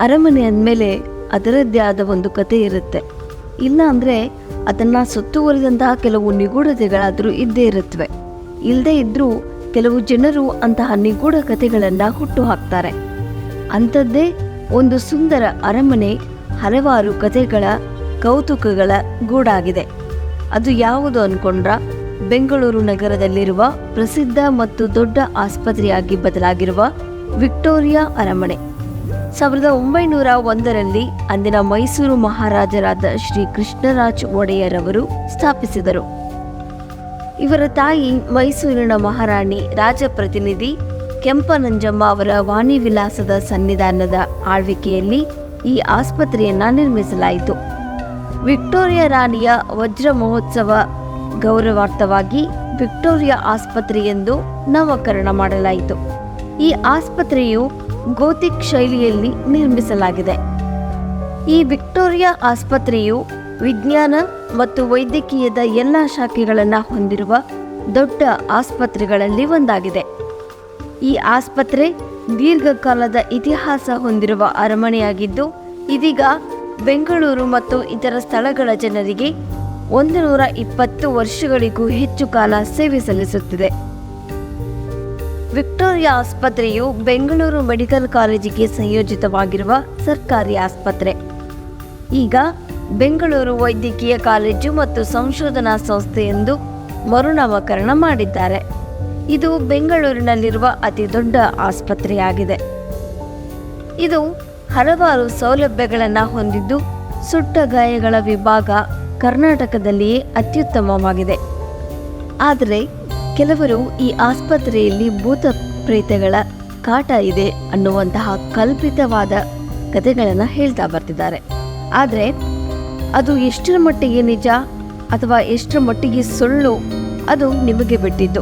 ಅರಮನೆ ಅಂದಮೇಲೆ ಅದರದ್ದೇ ಆದ ಒಂದು ಕತೆ ಇರುತ್ತೆ. ಇಲ್ಲ ಅಂದರೆ ಅದನ್ನು ಸುತ್ತುವರಿದಂತಹ ಕೆಲವು ನಿಗೂಢತೆಗಳಾದರೂ ಇದ್ದೇ ಇರುತ್ತವೆ ಇಲ್ಲದೇ ಇದ್ದರೂ ಕೆಲವು ಜನರು ಅಂತಹ ನಿಗೂಢ ಕಥೆಗಳನ್ನು ಹುಟ್ಟು ಹಾಕ್ತಾರೆ. ಅಂಥದ್ದೇ ಒಂದು ಸುಂದರ ಅರಮನೆ ಹಲವಾರು ಕಥೆಗಳ ಕೌತುಕಗಳ ಗೂಡಾಗಿದೆ. ಅದು ಯಾವುದು ಅನ್ಕೊಂಡ್ರ ಬೆಂಗಳೂರು ನಗರದಲ್ಲಿರುವ ಪ್ರಸಿದ್ಧ ಮತ್ತು ದೊಡ್ಡ ಆಸ್ಪತ್ರೆಯಾಗಿ ಬದಲಾಗಿರುವ ವಿಕ್ಟೋರಿಯಾ ಅರಮನೆ. ಸಾವಿರದ ಒಂಬೈನೂರ ಒಂದರಲ್ಲಿ ಅಂದಿನ ಮೈಸೂರು ಮಹಾರಾಜರಾದ ಶ್ರೀ ಕೃಷ್ಣರಾಜ್ ಒಡೆಯರ್ ಅವರು ಸ್ಥಾಪಿಸಿದರು. ಇವರ ತಾಯಿ ಮೈಸೂರಿನ ಮಹಾರಾಣಿ ರಾಜಪ್ರತಿನಿಧಿ ಕೆಂಪನಂಜಮ್ಮ ಅವರ ವಾಣಿ ವಿಲಾಸದ ಸನ್ನಿಧಾನದ ಆಳ್ವಿಕೆಯಲ್ಲಿ ಈ ಆಸ್ಪತ್ರೆಯನ್ನ ನಿರ್ಮಿಸಲಾಯಿತು. ವಿಕ್ಟೋರಿಯಾ ರಾಣಿಯ ವಜ್ರ ಮಹೋತ್ಸವ ಗೌರವಾರ್ಥವಾಗಿ ವಿಕ್ಟೋರಿಯಾ ಆಸ್ಪತ್ರೆ ಎಂದು ನಾಮಕರಣ ಮಾಡಲಾಯಿತು. ಈ ಆಸ್ಪತ್ರೆಯು ಗೋತಿಕ್ ಶೈಲಿಯಲ್ಲಿ ನಿರ್ಮಿಸಲಾಗಿದೆ. ಈ ವಿಕ್ಟೋರಿಯಾ ಆಸ್ಪತ್ರೆಯು ವಿಜ್ಞಾನ ಮತ್ತು ವೈದ್ಯಕೀಯದ ಎಲ್ಲ ಶಾಖೆಗಳನ್ನು ಹೊಂದಿರುವ ದೊಡ್ಡ ಆಸ್ಪತ್ರೆಗಳಲ್ಲಿ ಒಂದಾಗಿದೆ. ಈ ಆಸ್ಪತ್ರೆ ದೀರ್ಘಕಾಲದ ಇತಿಹಾಸ ಹೊಂದಿರುವ ಅರಮನೆಯಾಗಿದ್ದು, ಇದೀಗ ಬೆಂಗಳೂರು ಮತ್ತು ಇತರ ಸ್ಥಳಗಳ ಜನರಿಗೆ ಒಂದು ನೂರ ಇಪ್ಪತ್ತು ವರ್ಷಗಳಿಗೂ ಹೆಚ್ಚು ಕಾಲ ಸೇವೆ ಸಲ್ಲಿಸುತ್ತಿದೆ. ವಿಕ್ಟೋರಿಯಾ ಆಸ್ಪತ್ರೆಯು ಬೆಂಗಳೂರು ಮೆಡಿಕಲ್ ಕಾಲೇಜಿಗೆ ಸಂಯೋಜಿತವಾಗಿರುವ ಸರ್ಕಾರಿ ಆಸ್ಪತ್ರೆ. ಈಗ ಬೆಂಗಳೂರು ವೈದ್ಯಕೀಯ ಕಾಲೇಜು ಮತ್ತು ಸಂಶೋಧನಾ ಸಂಸ್ಥೆ ಎಂದು ಮರುನಾಮಕರಣ ಮಾಡಿದ್ದಾರೆ. ಇದು ಬೆಂಗಳೂರಿನಲ್ಲಿರುವ ಅತಿ ದೊಡ್ಡ ಆಸ್ಪತ್ರೆಯಾಗಿದೆ. ಇದು ಹಲವಾರು ಸೌಲಭ್ಯಗಳನ್ನು ಹೊಂದಿದ್ದು ಸುಟ್ಟ ಗಾಯಗಳ ವಿಭಾಗ ಕರ್ನಾಟಕದಲ್ಲಿಯೇ ಅತ್ಯುತ್ತಮವಾಗಿದೆ. ಆದರೆ ಕೆಲವರು ಈ ಆಸ್ಪತ್ರೆಯಲ್ಲಿ ಭೂತ ಪ್ರೇತಗಳ ಕಾಟ ಇದೆ ಅನ್ನುವಂತಹ ಕಲ್ಪಿತವಾದ ಕಥೆಗಳನ್ನು ಹೇಳ್ತಾ ಬರ್ತಿದ್ದಾರೆ. ಆದರೆ ಅದು ಎಷ್ಟರ ಮಟ್ಟಿಗೆ ನಿಜ ಅಥವಾ ಎಷ್ಟರ ಮಟ್ಟಿಗೆ ಸುಳ್ಳು ಅದು ನಿಮಗೆ ಬಿಟ್ಟಿದ್ದು.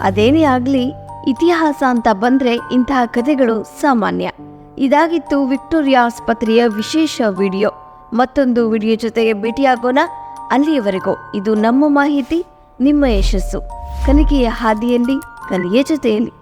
ಅದೇನೇ ಆಗಲಿ, ಇತಿಹಾಸ ಅಂತ ಬಂದರೆ ಇಂತಹ ಕಥೆಗಳು ಸಾಮಾನ್ಯ. ಇದಾಗಿತ್ತು ವಿಕ್ಟೋರಿಯಾ ಆಸ್ಪತ್ರೆಯ ವಿಶೇಷ ವಿಡಿಯೋ. ಮತ್ತೊಂದು ವಿಡಿಯೋ ಜೊತೆಗೆ ಭೇಟಿಯಾಗೋಣ. ಅಲ್ಲಿಯವರೆಗೂ ಇದು ನಮ್ಮ ಮಾಹಿತಿ. ನಿಮ್ಮ ಯಶಸ್ಸು ಕಲಿಕೆಯ ಹಾದಿಯಲ್ಲಿ ಕಲಿಯ ಜೊತೆಯಲ್ಲಿ